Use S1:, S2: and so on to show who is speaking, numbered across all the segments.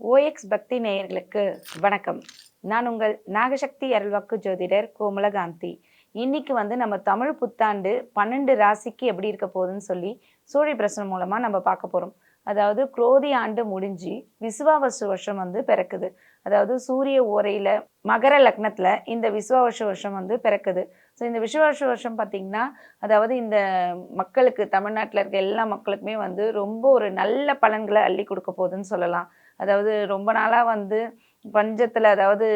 S1: OX பக்தி நேயர்களுக்கு வணக்கம். நான் உங்கள் நாகசக்தி அருள்வாக்கு ஜோதிடர் கோமலகாந்தி. இன்னைக்கு வந்து நம்ம தமிழ் புத்தாண்டு பன்னெண்டு ராசிக்கு எப்படி இருக்க போகுதுன்னு சொல்லி சூழி பிரசனம் மூலமாக நம்ம பார்க்க போகிறோம் அதாவது குரோதி ஆண்டு முடிஞ்சு விசுவாவசு வருஷம் வந்து பிறக்குது. அதாவது சூரிய ஓரையில் மகர லக்னத்தில் இந்த விசுவாவசு வருஷம் வந்து பிறக்குது. ஸோ இந்த விசுவாவசு வருஷம் பார்த்திங்கன்னா அதாவது இந்த மக்களுக்கு தமிழ்நாட்டில் இருக்க எல்லா மக்களுக்குமே வந்து ரொம்ப ஒரு நல்ல பலன்களை அள்ளி கொடுக்க போகுதுன்னு சொல்லலாம். அதாவது ரொம்ப நாளாக வந்து பஞ்சத்தில் அதாவது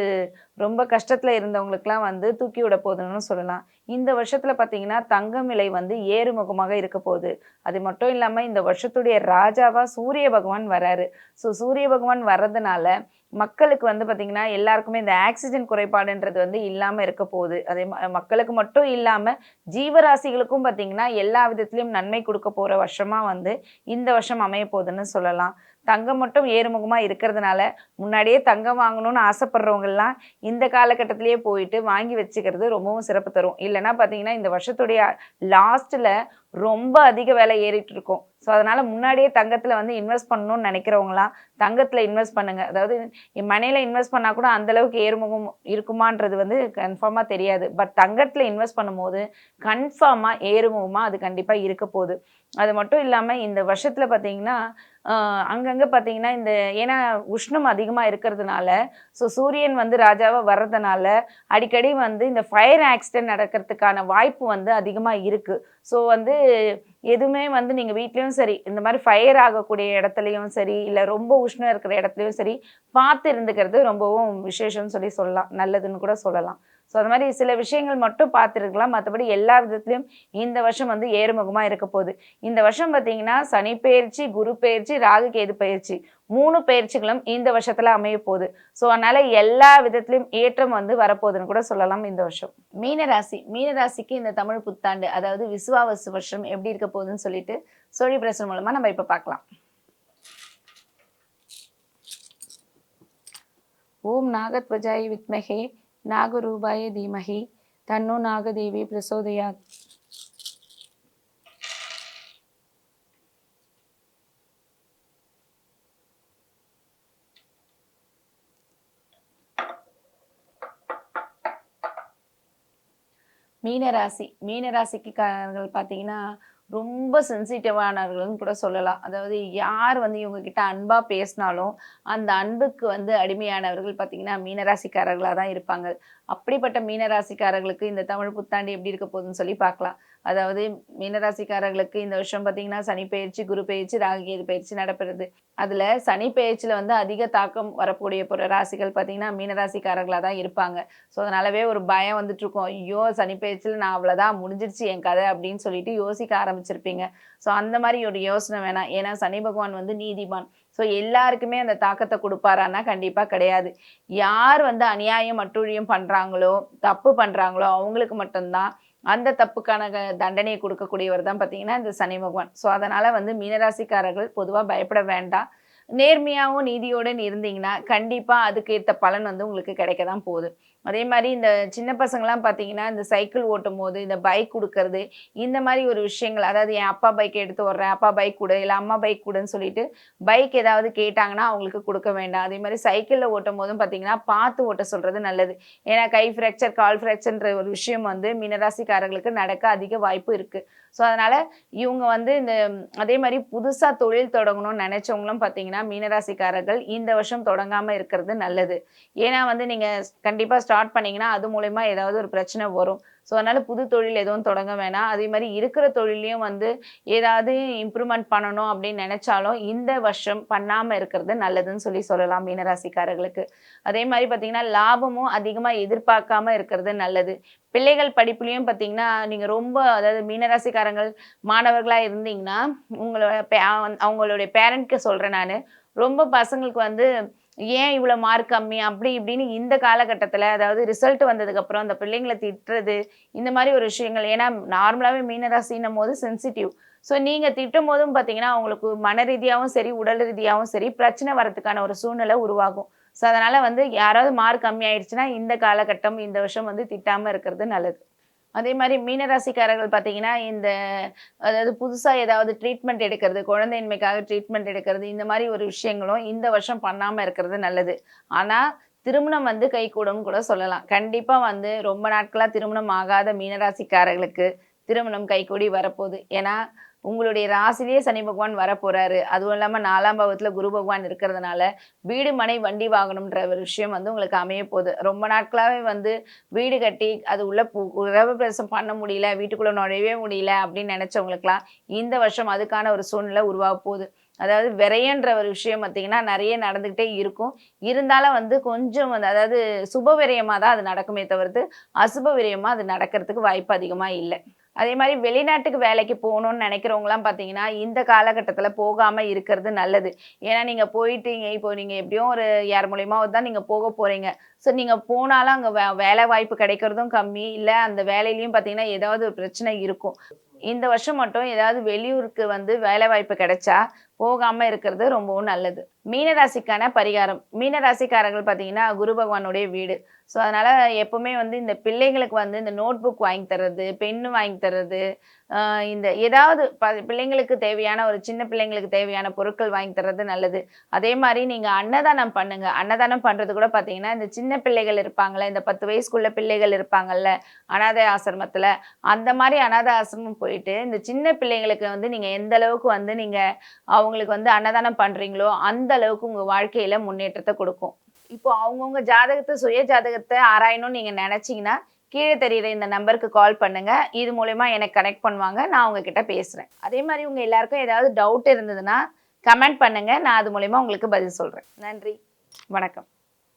S1: ரொம்ப கஷ்டத்தில் இருந்தவங்களுக்குலாம் வந்து தூக்கி விட போகுதுன்னு சொல்லலாம். இந்த வருஷத்தில் பார்த்தீங்கன்னா தங்கம் விலை வந்து ஏறுமுகமாக இருக்க போகுது. அது மட்டும் இல்லாமல் இந்த வருஷத்துடைய ராஜாவாக சூரிய பகவான் வராரு. ஸோ சூரிய பகவான் வர்றதுனால மக்களுக்கு வந்து பார்த்திங்கன்னா எல்லாருக்குமே இந்த ஆக்சிஜன் குறைபாடுன்றது வந்து இல்லாமல் இருக்க போகுது. அதே மக்களுக்கு மட்டும் இல்லாமல் ஜீவராசிகளுக்கும் பார்த்திங்கன்னா எல்லா விதத்துலேயும் நன்மை கொடுக்க போகிற வருஷமாக வந்து இந்த வருஷம் அமைய போகுதுன்னு சொல்லலாம். தங்கம் மட்டும் ஏறுமுகமாக இருக்கிறதுனால முன்னாடியே தங்கம் வாங்கணும்னு ஆசைப்படுறவங்கெல்லாம் இந்த காலகட்டத்திலேயே போயிட்டு வாங்கி வச்சுக்கிறது ரொம்பவும் சிறப்பு தரும். இல்லைனா பார்த்தீங்கன்னா இந்த வருஷத்துடைய லாஸ்ட்டில் ரொம்ப அதிக விலை ஏறிட்டு இருக்கும். ஸோ அதனால் முன்னாடியே தங்கத்தில் வந்து இன்வெஸ்ட் பண்ணணும்னு நினைக்கிறவங்களாம் தங்கத்தில் இன்வெஸ்ட் பண்ணுங்க. அதாவது மனையில் இன்வெஸ்ட் பண்ணால் கூட அந்தளவுக்கு ஏறுமுகம் இருக்குமான்றது வந்து கன்ஃபார்மாக தெரியாது. பட் தங்கத்தில் இன்வெஸ்ட் பண்ணும்போது கன்ஃபார்மாக ஏறுமுகமாக அது கண்டிப்பாக இருக்க போகுது. அது மட்டும் இல்லாமல் இந்த வருஷத்தில் பார்த்தீங்கன்னா அங்கங்கே பார்த்தீங்கன்னா இந்த ஏன்னா உஷ்ணம் அதிகமாக இருக்கிறதுனால ஸோ சூரியன் வந்து ராஜாவாக வர்றதுனால அடிக்கடி வந்து இந்த ஃபயர் ஆக்சிடென்ட் நடக்கிறதுக்கான வாய்ப்பு வந்து அதிகமாக இருக்குது ஸோ வந்து எதுவுமே வந்து நீங்கள் வீட்லேயும் சரி இந்த மாதிரி ஃபயர் ஆகக்கூடிய இடத்துலையும் சரி இல்லை ரொம்ப உஷ்ணம் இருக்கிற இடத்துலையும் சரி பார்த்து இருந்துக்கிறது ரொம்பவும் விசேஷம்னு சொல்லி சொல்லலாம். நல்லதுன்னு கூட சொல்லலாம். ஸோ அது மாதிரி சில விஷயங்கள் மட்டும் பார்த்துருக்கலாம். மற்றபடி எல்லா விதத்துலையும் இந்த வருஷம் வந்து ஏறுமுகமாக இருக்க போகுது. இந்த வருஷம் பார்த்தீங்கன்னா சனி பயிற்சி குரு பயிற்சி ராகு கேது பயிற்சி மூணு பயிற்சிகளும் இந்த வருஷத்துல அமைய போகுது. ஸோ அதனால எல்லா விதத்துலையும் ஏற்றம் வந்து வரப்போகுதுன்னு கூட சொல்லலாம் இந்த வருஷம். மீனராசி. மீனராசிக்கு இந்த தமிழ் புத்தாண்டு அதாவது விசுவாவசு வருஷம் எப்படி இருக்க போகுதுன்னு சொல்லிட்டு சோழி பிரசன் மூலமா நம்ம இப்ப பார்க்கலாம். ஓம் நாகத்வஜாய் வித்மகே. நாகரூபாய தீமகி தன்னோ நாகதேவி பிரசோதயாத். மீனராசி மீனராசிக்கு காரர்கள் பார்த்தீங்கன்னா ரொம்ப சென்சிட்டிவானவர்கள்னு கூட சொல்லலாம். அதாவது யார் வந்து இவங்க கிட்ட அன்பா பேசினாலும் அந்த அன்புக்கு வந்து அடிமையானவர்கள் பார்த்தீங்கன்னா மீனராசிக்காரர்களாக தான் இருப்பாங்க. அப்படிப்பட்ட மீனராசிக்காரர்களுக்கு இந்த தமிழ் புத்தாண்டு எப்படி இருக்க போகுதுன்னு சொல்லி பார்க்கலாம். அதாவது மீனராசிக்காரர்களுக்கு இந்த வருஷம் பார்த்தீங்கன்னா சனி பயிற்சி குரு பயிற்சி ராகுகேது பயிற்சி நடப்பெறுது. அதில் சனி பயிற்சியில் வந்து அதிக தாக்கம் வரக்கூடிய போற ராசிகள் பார்த்தீங்கன்னா மீனராசிக்காரர்களாக தான் இருப்பாங்க. ஸோ அதனாலவே ஒரு பயம் வந்துட்டு இருக்கும் ஐயோ சனி பயிற்சியில் நான் அவ்வளோதான் முடிஞ்சிருச்சு என் கதை அப்படின்னு சொல்லிட்டு யோசிக்க ஆரம்பிச்சிருப்பீங்க. ஸோ அந்த மாதிரி ஒரு யோசனை வேணாம். ஏன்னா சனி பகவான் வந்து நீதிமான். ஸோ எல்லாருக்குமே அந்த தாக்கத்தை கொடுப்பாரான்னா கண்டிப்பாக கிடையாது. யார் வந்து அநியாயம் அட்டுழியம் பண்ணுறாங்களோ தப்பு பண்ணுறாங்களோ அவங்களுக்கு மட்டும்தான் அந்த தப்புக்கான தண்டனையை கொடுக்கக்கூடியவர் தான் பார்த்தீங்கன்னா இந்த சனி பகவான். ஸோ அதனால வந்து மீனராசிக்காரர்கள் பொதுவாக பயப்பட வேண்டாம். நேர்மையாகவும் நீதியோடு இருந்தீங்கன்னா கண்டிப்பாக அதுக்கேற்ற பலன் வந்து உங்களுக்கு கிடைக்க தான் போகுது. அதே மாதிரி இந்த சின்ன பசங்கள்லாம் பார்த்தீங்கன்னா இந்த சைக்கிள் ஓட்டும் போது இந்த பைக் கொடுக்கறது இந்த மாதிரி ஒரு விஷயங்கள் அதாவது என் அப்பா பைக் எடுத்து வர்றேன் அப்பா பைக் கொடு இல்லை அம்மா பைக் கொடுன்னு சொல்லிட்டு பைக் ஏதாவது கேட்டாங்கன்னா அவங்களுக்கு கொடுக்க வேண்டாம். அதே மாதிரி சைக்கிளில் ஓட்டும் போதும் பார்த்தீங்கன்னா பார்த்து ஓட்ட சொல்கிறது நல்லது. ஏன்னா கை ஃப்ராக்சர் கால் ஃப்ராக்சர்ன்ற ஒரு விஷயம் வந்து மீனராசிக்காரர்களுக்கு நடக்க அதிக வாய்ப்பு இருக்குது ஸோ அதனால் இவங்க வந்து இந்த அதே மாதிரி புதுசாக தொழில் தொடங்கணும்னு நினச்சவங்களும் பார்த்தீங்கன்னா மீனராசிக்காரர்கள் இந்த வருஷம் தொடங்காமல் இருக்கிறது நல்லது. ஏன்னா வந்து நீங்கள் கண்டிப்பாக ஸ்டார்ட் பண்ணீங்கன்னா அது மூலயமா ஏதாவது ஒரு பிரச்சனை வரும். ஸோ அதனால் புது தொழில் எதுவும் தொடங்க வேணாம். அதே மாதிரி இருக்கிற தொழிலையும் வந்து ஏதாவது இம்ப்ரூவ்மெண்ட் பண்ணணும் அப்படின்னு நினச்சாலும் இந்த வருஷம் பண்ணாமல் இருக்கிறது நல்லதுன்னு சொல்லி சொல்லலாம் மீனராசிக்காரர்களுக்கு. அதே மாதிரி பார்த்தீங்கன்னா லாபமும் அதிகமாக எதிர்பார்க்காம இருக்கிறது நல்லது. பிள்ளைகள் படிப்புலையும் பார்த்தீங்கன்னா நீங்கள் ரொம்ப அதாவது மீனராசிக்காரங்கள் மாணவர்களாக இருந்தீங்கன்னா உங்களோட பே- அவங்களுடைய பேரண்ட்க்கு சொல்கிறேன் நான். ரொம்ப பசங்களுக்கு வந்து ஏன் இவ்வளோ மார்க் கம்மி? அப்படி இப்படின்னு இந்த காலகட்டத்தில் அதாவது ரிசல்ட் வந்ததுக்கப்புறம் அந்த பிள்ளைங்களை திட்டுறது இந்த மாதிரி ஒரு விஷயங்கள். ஏன்னா நார்மலாகவே மீனராசின்னும் போது சென்சிட்டிவ் ஸோ நீங்கள் திட்டும் போதும் பார்த்தீங்கன்னா அவங்களுக்கு மன ரீதியாகவும் சரி உடல் ரீதியாகவும் சரி பிரச்சனை வரதுக்கான ஒரு சூழ்நிலை உருவாகும். ஸோ அதனால் வந்து யாராவது மார்க் கம்மி ஆயிடுச்சுன்னா இந்த காலகட்டம் இந்த வருஷம் வந்து திட்டாமல் இருக்கிறது நல்லது. அதே மாதிரி மீனராசிக்காரர்கள் பார்த்தீங்கன்னா இந்த அதாவது புதுசாக ஏதாவது ட்ரீட்மெண்ட் எடுக்கிறது குழந்தையின்மைக்காக ட்ரீட்மெண்ட் எடுக்கிறது இந்த மாதிரி ஒரு விஷயங்களும் இந்த வருஷம் பண்ணாமல் இருக்கிறது நல்லது. ஆனால் திருமணம் வந்து கைகூடும் கூட சொல்லலாம். கண்டிப்பாக வந்து ரொம்ப நாட்களாக திருமணம் ஆகாத மீனராசிக்காரர்களுக்கு திருமணம் கைகூடி வரப்போகுது. ஏன்னா உங்களுடைய ராசிலேயே சனி பகவான் வரப்போறாரு. அதுவும் இல்லாமல் நாலாம் பாவத்தில் குரு பகவான் இருக்கிறதுனால வீடு மனை வண்டி வாங்கணுன்ற ஒரு விஷயம் வந்து உங்களுக்கு அமைய போகுது. ரொம்ப நாட்களாகவே வந்து வீடு கட்டி அது உள்ள பு- பண்ண முடியல வீட்டுக்குள்ள நுழையவே முடியல அப்படின்னு நினைச்சவங்களுக்குலாம் இந்த வருஷம் அதுக்கான ஒரு சூழ்நிலை உருவாக போகுது. அதாவது விரையன்ற ஒரு விஷயம் பார்த்தீங்கன்னா நிறைய நடந்துக்கிட்டே இருக்கும். இருந்தாலும் வந்து கொஞ்சம் வந்து அதாவது சுப விரயமாக தான் அது நடக்குமே தவிர்த்து அசுப விரயமாக அது நடக்கிறதுக்கு வாய்ப்பு அதிகமாக இல்லை. அதே மாதிரி வெளிநாட்டுக்கு வேலைக்கு போகணும்னு நினைக்கிறவங்களாம் பார்த்தீங்கன்னா இந்த காலகட்டத்தில் போகாமல் இருக்கிறது நல்லது. ஏன்னா நீங்கள் போயிட்டீங்க. இப்போ நீங்கள் எப்படியும் ஒரு யார் மூலியமா தான் நீங்கள் போக போகிறீங்க ஸோ நீங்கள் போனாலும் அங்கே வே வேலை வாய்ப்பு கிடைக்கிறதும் கம்மி. இல்லை அந்த வேலையிலையும் பார்த்தீங்கன்னா ஏதாவது ஒரு பிரச்சனை இருக்கும். இந்த வருஷம் மட்டும் ஏதாவது வெளியூருக்கு வந்து வேலை வாய்ப்பு கிடைச்சா போகாம இருக்கிறது ரொம்பவும் நல்லது. மீனராசிக்கான பரிகாரம். மீனராசிக்காரர்கள் பார்த்தீங்கன்னா குரு பகவானுடைய வீடு. ஸோ அதனால எப்பவுமே வந்து இந்த பிள்ளைங்களுக்கு வந்து இந்த நோட் புக் வாங்கி தர்றது பென்னு வாங்கி தர்றது இந்த ஏதாவது ப பிள்ளைங்களுக்கு தேவையான ஒரு சின்ன பிள்ளைங்களுக்கு தேவையான பொருட்கள் வாங்கி தர்றது நல்லது. அதே மாதிரி நீங்கள் அன்னதானம் பண்ணுங்க. அன்னதானம் பண்ணுறது கூட பார்த்தீங்கன்னா இந்த சின்ன பிள்ளைகள் இருப்பாங்கள்ல இந்த பத்து வயசுக்குள்ள பிள்ளைகள் இருப்பாங்கல்ல அனாதை ஆசிரமத்தில் அந்த மாதிரி அனாதை ஆசிரமம் போயிட்டு இந்த சின்ன பிள்ளைங்களுக்கு வந்து நீங்கள் எந்த அளவுக்கு வந்து நீங்கள் அவங்களுக்கு வந்து அன்னதானம் பண்ணுறீங்களோ அந்த அளவுக்கு உங்கள் வாழ்க்கையில் முன்னேற்றத்தை கொடுக்கும். இப்போ அவங்கவுங்க ஜாதகத்தை சுய ஜாதகத்தை ஆராயணும்னு நீங்கள் நினச்சிங்கன்னா கீழே தெரியுற இந்த நம்பருக்கு கால் பண்ணுங்க. இது மூலயமா எனக்கு கனெக்ட் பண்ணுவாங்க. நான் உங்ககிட்ட பேசுகிறேன் அதே மாதிரி உங்கள் எல்லாருக்கும் ஏதாவது டவுட் இருந்ததுன்னா கமெண்ட் பண்ணுங்க. நான் அது மூலயமா உங்களுக்கு பதில் சொல்கிறேன் நன்றி. வணக்கம்.